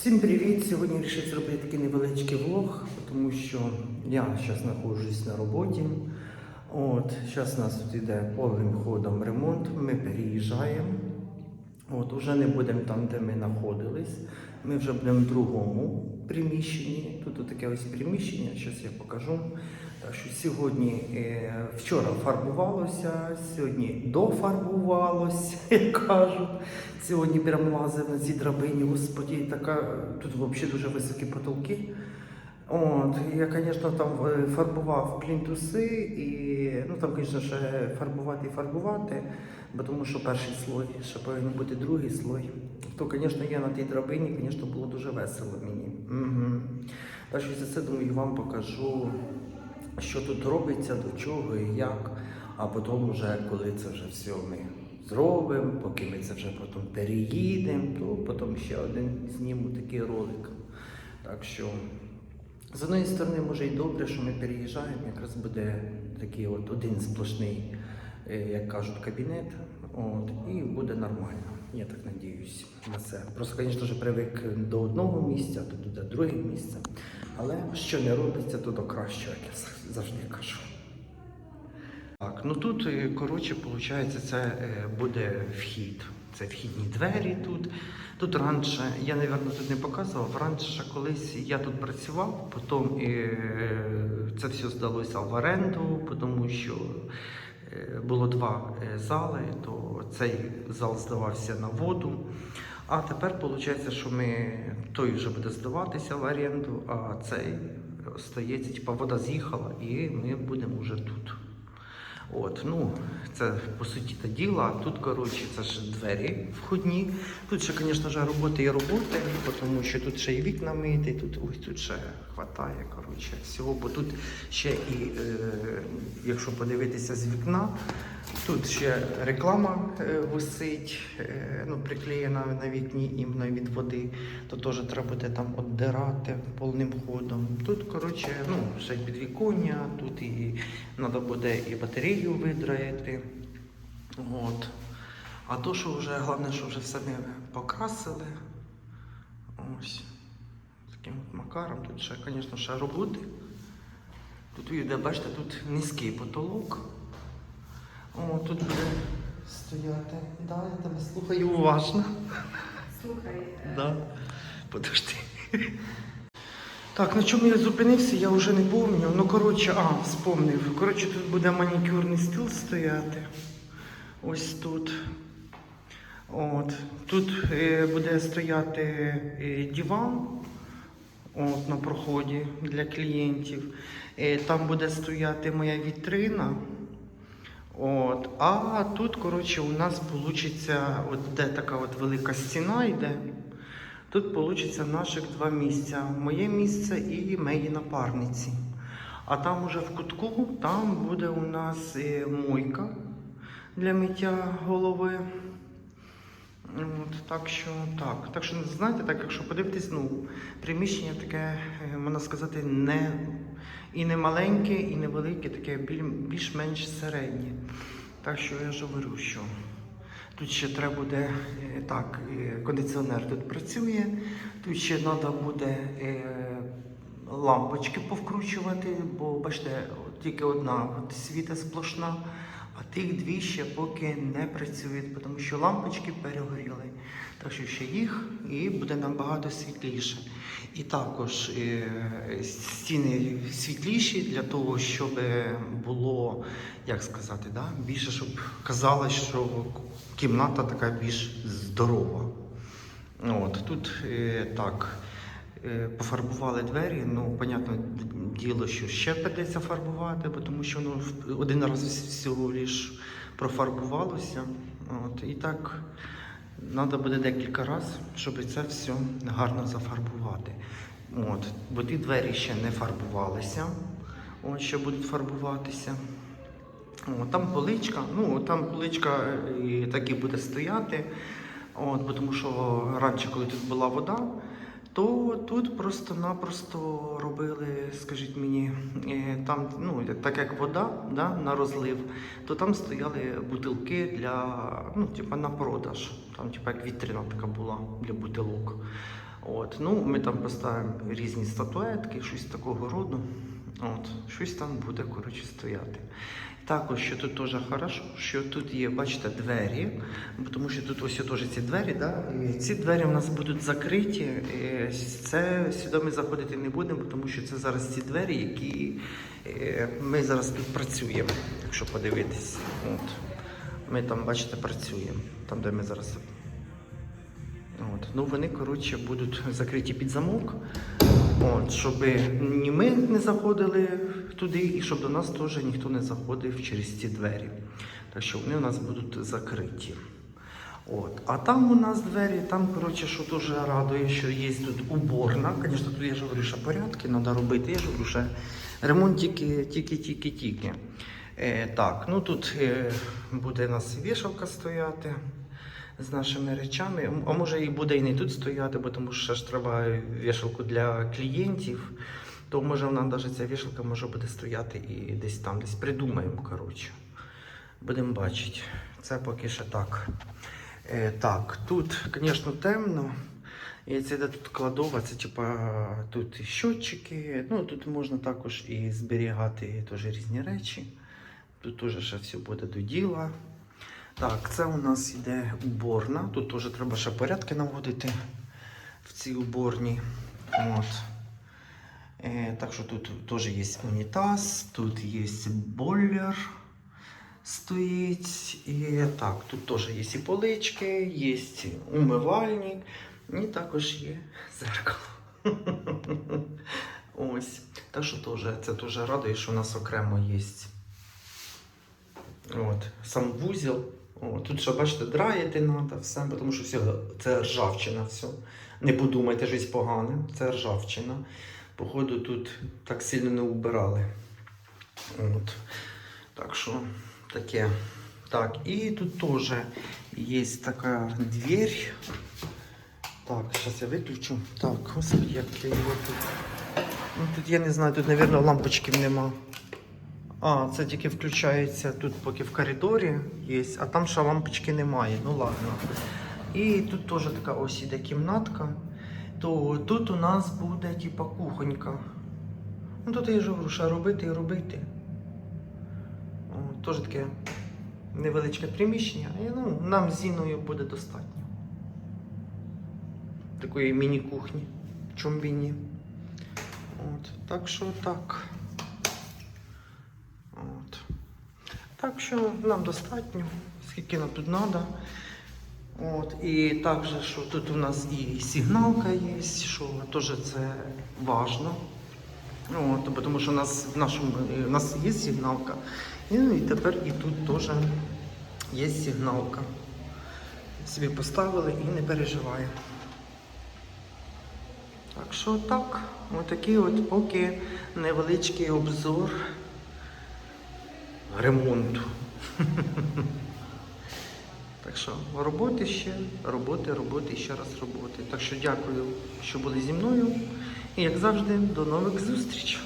Всім привіт! Сьогодні вирішив зробити такий невеличкий влог, тому що я зараз знаходжусь на роботі. От, зараз у нас тут йде повним ходом ремонт, ми переїжджаємо. От, уже не будемо там, де ми знаходились. Ми вже будемо в другому приміщенні. Тут таке ось приміщення, зараз я покажу. Так що сьогодні, е, вчора фарбувалося, сьогодні дофарбувалося, як кажуть. Сьогодні прямо лазив на цій драбині, господі, така, тут взагалі дуже високі потолки. От, я, звісно, там е, фарбував плінтуси і ну там, звісно, ще фарбувати і фарбувати, бо тому що перший слой, ще повинен бути другий слой. То, звісно, я на тій драбині, звісно, було дуже весело мені. Угу. Так що за це думаю, вам покажу, що тут робиться, до чого і як. А потім, вже, коли це вже все ми зробимо, поки ми це вже потім переїдемо, то потім ще один зніму такий ролик. Так що з однієї сторони, може і добре, що ми переїжджаємо, якраз буде такий от один сплошний, е, як кажуть, кабінет. От, і буде нормально. Я так надіюсь на це. Просто, звісно ж, привик до одного місця, то буде друге місце. Але що не робиться, то до кращого, як я завжди кажу. Так, ну тут, е, коротше, виходить, це е, буде вхід. Це вхідні двері тут. Тут раніше, я, мабуть, тут не показував, раніше колись я тут працював, потім е, це все здалося в оренду, тому що е, було два е, зали, то цей зал здавався на воду. А тепер виходить, що ми той вже буде здаватися в оренду, а цей остається, типа вода з'їхала, і ми будемо вже тут. От, ну, це по суті та діло. Тут, коротше, це ж двері входні. Тут ще, звісно ж, роботи і роботи, тому що тут ще і вікна мити, тут ой, тут ще хватає, коротше, всього, бо тут ще і, е, якщо подивитися з вікна, тут ще реклама е, висить, е, ну, приклеєна на вікні іменно від води, то теж треба буде там обдирати повним ходом. Тут, коротше, ну, ще підвіконня, тут і треба буде і батарею видраїти. От. А то, що вже головне, що вже все покрасили. Ось. Таким от макаром. Тут ще, звісно, ще роботи. Тут бачите, тут низький потолок. О, тут буде стояти. Да, я тебе слухаю уважно. Слухай, е, Да. Подожди. Так, на чому я зупинився, я вже не пам'ятаю. Ну, коротше, а, вспомнив. Коротше, тут буде манікюрний стіл стояти. Ось тут. От. Тут е, буде стояти е, диван от, на проході для клієнтів. Е, там буде стояти моя вітрина. От. А тут, коротше, у нас вийде, от де така от велика стіна йде. Тут вийде наших два місця. Моє місце і мої напарниці. А там уже в кутку, там буде у нас мойка для миття голови. От, так що так. Так що, знаєте, так, якщо подивитись, ну, приміщення таке, е, можна сказати, не і не маленьке, і не велике, таке більш-менш середнє. Так що я ж говорю, що тут ще треба буде е, так, е, кондиціонер тут працює, тут ще треба буде лампочки повкручувати, бо бачите, тільки одна от світа сплошна. А тих дві ще поки не працюють, тому що лампочки перегоріли. Так що ще їх і буде набагато світліше. І також е, стіни світліші для того, щоб було, як сказати, да, більше, щоб казалось, що кімната така більш здорова. От, тут е, так. Е, Пофарбували двері, ну, понятне діло, що ще придеться фарбувати, бо тому що ну, один раз всього лиш профарбувалося. От, і так треба буде декілька разів, щоб це все гарно зафарбувати. От, бо ті двері ще не фарбувалися, от, ще будуть фарбуватися. О, там поличка, ну там поличка е, і так і буде стояти. От, тому що раніше, коли тут була вода, то тут просто-напросто робили, скажіть мені, е, там, ну, так як вода да, на розлив, то там стояли бутилки для, ну, типа на продаж. Там, типа, як вітрина така була для бутилок. От, ну, ми там поставимо різні статуетки, щось такого роду. От, щось там буде, коротше, стояти. Також, що тут теж хорошо, що тут є, бачите, двері, тому що тут ось теж ці двері, да? і ці двері у нас будуть закриті. І це сюди заходити не будемо, тому що це зараз ці двері, які е, ми зараз тут працюємо, якщо подивитись. От. Ми там, бачите, працюємо, там, де ми зараз От. Ну, вони, коротше, будуть закриті під замок, от, щоб ні ми не заходили туди, і щоб до нас теж ніхто не заходив через ці двері. Так що вони у нас будуть закриті. От. А там у нас двері, там, коротше, що дуже радує, що є тут уборна. Звісно, тут я ж говорю, що порядки треба робити. Я ж говорю, що ремонт тільки, тільки, тільки, тільки. Е, так, ну тут е, буде у нас вішалка стояти з нашими речами. А може і буде і не тут стояти, бо тому що ж треба вішалку для клієнтів. То може вона навіть ця вішалка може буде стояти і десь там, десь придумаємо, коротше. Будемо бачити. Це поки що так. Е, так, тут, звісно, темно. І це де тут кладова, це типа тут і щотчики. Ну тут можна також і зберігати теж різні речі. Тут теж ще все буде до діла. Так, це у нас іде уборна. Тут теж треба ще порядки наводити в цій уборні. От. Е, так що тут теж є унітаз, тут є бойлер стоїть. І так, тут теж є і полички, є умивальник, і також є зеркало. Ось. Так що теж, це теж радує, що у нас окремо є. От, сам вузел. О, тут ще, бачите, драїти треба все, тому що все, це ржавчина. все. Не подумайте, щось погане, це ржавчина. Походу, тут так сильно не убирали. От. Так що таке. Так, і тут теж є така дверь. Так, зараз я виключу. Так, господи, як я його тут. Ну, тут я не знаю, тут, мабуть, лампочків нема. А, це тільки включається тут, поки в коридорі є, а там ще лампочки немає. Ну ладно. І тут теж така ось іде кімнатка. То тут у нас буде типа кухонька. Ну тут я ж говорю, що робити і робити. Теж таке невеличке приміщення. І, ну, нам з Зіною буде достатньо. Такої міні-кухні. Чом б і ні. От, так що так. От. Так що нам достатньо, скільки нам тут треба. От. І також, що тут у нас і сигналка є, що теж це важливо. От, тому що у нас в нашому у нас є сигналка. І, ну, і тепер і тут теж є сигналка. Собі поставили і не переживаємо. Так що так, отакий от поки невеличкий обзор ремонту. Так що роботи ще, роботи, роботи ще раз роботи. Так що дякую, що були зі мною. І як завжди, до нових зустрічей.